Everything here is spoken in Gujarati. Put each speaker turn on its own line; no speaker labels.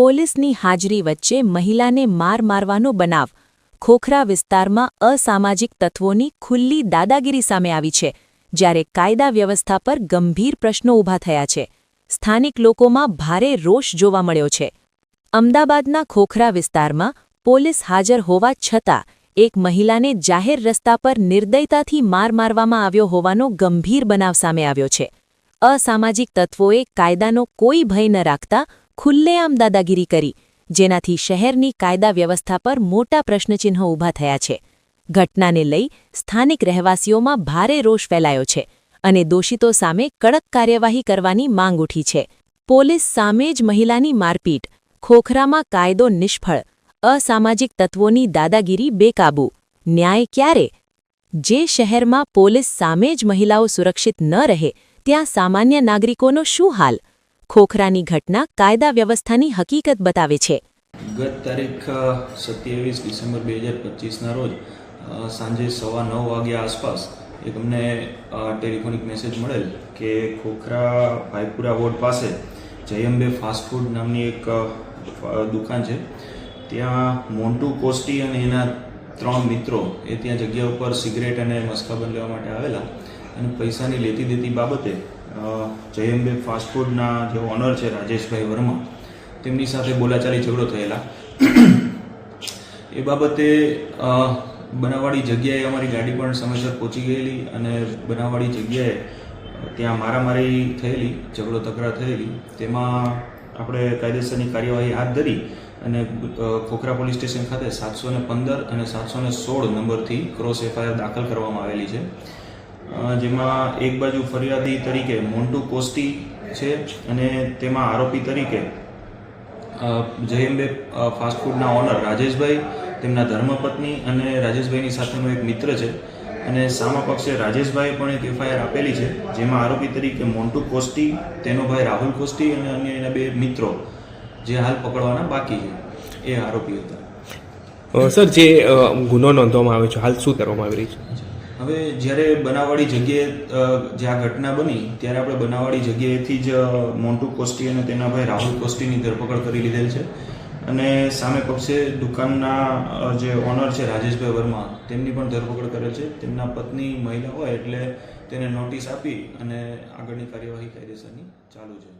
પોલીસની હાજરી વચ્ચે મહિલાને માર મારવાનો બનાવ. ખોખરા વિસ્તારમાં અસામાજિક તત્વોની ખુલ્લી દાદાગીરી સામે આવી છે, જ્યારે કાયદા વ્યવસ્થા પર ગંભીર પ્રશ્નો ઊભા થયા છે. સ્થાનિક લોકોમાં ભારે રોષ જોવા મળ્યો છે. અમદાવાદના ખોખરા વિસ્તારમાં પોલીસ હાજર હોવા છતાં, એક મહિલાને જાહેર રસ્તા પર નિર્દયતાથી માર મારવામાં આવ્યો હોવાનો ગંભીર બનાવ સામે આવ્યો છે. અસામાજિક તત્વોએ કાયદાનો કોઈ ભય ન રાખતા ખુલ્લેઆમ દાદાગીરી કરી, જેનાથી શહેરની કાયદા વ્યવસ્થા પર મોટા પ્રશ્નચિહ્નો ઊભા થયા છે. ઘટનાને લઈ સ્થાનિક રહેવાસીઓમાં ભારે રોષ ફેલાયો છે અને દોષિતો સામે કડક કાર્યવાહી કરવાની માંગ ઉઠી છે. પોલીસ સામે જ મહિલાની મારપીટ, ખોખરામાં કાયદો નિષ્ફળ, અસામાજિક તત્વોની દાદાગીરી બેકાબૂ. ન્યાય ક્યારે? જે શહેરમાં પોલીસ સામે જ મહિલાઓ સુરક્ષિત ન રહે, ત્યાં સામાન્ય નાગરિકોનો શું હાલ? ખોખરાની ઘટના કાયદા વ્યવસ્થાની હકીકત બતાવે છે.
ગત તારીખ સત્યાવીસ ડિસેમ્બર બે હજાર પચીસના રોજ સાંજે સવા નવ વાગ્યા આસપાસ એક અમને ટેલિફોનિક મેસેજ મળેલ કે ખોખરા ભાઈપુરા વોર્ડ પાસે જયંબે ફાસ્ટફૂડ નામની એક દુકાન છે. ત્યાં મોન્ટુ કોસ્ટી અને એના ત્રણ મિત્રો એ ત્યાં જગ્યા ઉપર સિગરેટ અને મસ્કાબન લેવા માટે આવેલા અને પૈસાની લેતી દેતી બાબતે જયંબે ફાસ્ટફૂડના જે ઓનર છે રાજેશભાઈ વર્મા, તેમની સાથે બોલાચાલી ઝઘડો થયેલા. એ બાબતે બનાવવાળી જગ્યાએ અમારી ગાડી પણ સમયસર પહોંચી ગયેલી અને બનાવવાળી જગ્યાએ ત્યાં મારામારી થયેલી, ઝઘડો તકરાર થયેલી. તેમાં આપણે કાયદેસરની કાર્યવાહી હાથ ધરી અને ખોખરા પોલીસ સ્ટેશન ખાતે સાતસો પંદર અને સાતસો સોળ નંબરથી ક્રોસ એફઆઈઆર દાખલ કરવામાં આવેલી છે. જેમાં એક બાજુ ફરિયાદી તરીકે મોન્ટુ કોસ્ટી છે અને તેમાં આરોપી તરીકે જયંબે ફાસ્ટફૂડના ફાસ્ટ ફૂડના ઓનર રાજેશભાઈ, તેમના ધર્મપત્ની અને રાજેશભાઈની સાથેનો એક મિત્ર છે. અને સામા પક્ષે રાજેશભાઈ પણ એક એફઆઈઆર આપેલી છે, જેમાં આરોપી તરીકે મોન્ટુ કોસ્ટી, તેનો ભાઈ રાહુલ કોસ્ટી અને અન્ય એના બે મિત્રો જે હાલ પકડવાના બાકી છે. એ આરોપી હતા.
સર, જે ગુનો નોંધવામાં આવ્યો છે, હાલ શું કરવામાં આવી રહી છે?
હવે જ્યારે બનાવવાળી જગ્યાએ જે આ ઘટના બની, ત્યારે આપણે બનાવવાળી જગ્યાએથી જ મોન્ટુ કોસ્ટી અને તેના ભાઈ રાહુલ કોસ્ટીની ધરપકડ કરી લીધેલ છે. અને સામે પક્ષે દુકાનના જે ઓનર છે રાજેશભાઈ વર્મા, તેમની પણ ધરપકડ કરેલ છે. તેમના પત્ની મહિલા હોય એટલે તેને નોટિસ આપી અને આગળની કાર્યવાહી કાયદેસરની ચાલુ છે.